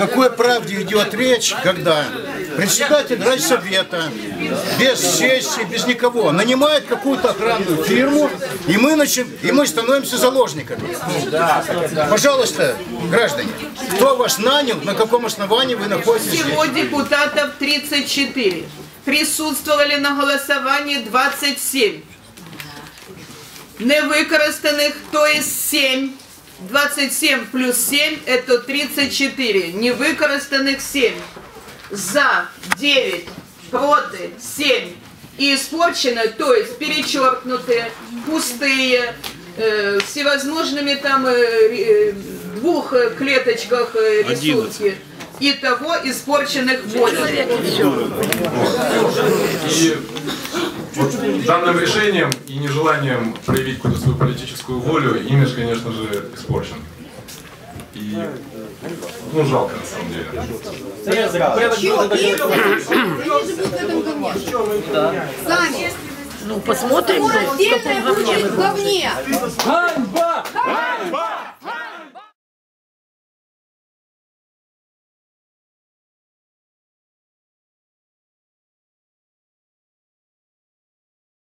какой правде идет речь, когда председатель райсовета без сессии, без никого нанимает какую-то охранную фирму, и мы, начи- и мы становимся заложниками. Пожалуйста, граждане, кто вас нанял, на каком основании вы находитесь? Всего депутатов 34. Присутствовали на голосовании 27. Невикористаних, то есть 7. 27 плюс 7 это 34. Невикористаних 7. За 9, проти 7. И испорчено, то есть перечеркнутые, пустые, э, всевозможными там э, э, двух э, клеточках э, рисунки. Итого испорченных 8. Вот данным решением и нежеланием проявить какую-то свою политическую волю, имидж, конечно же, испорчен. И ну, жалко на самом деле. Сами. Ну, посмотрим, в каком говне будет в говне. Ганьба! Ганьба!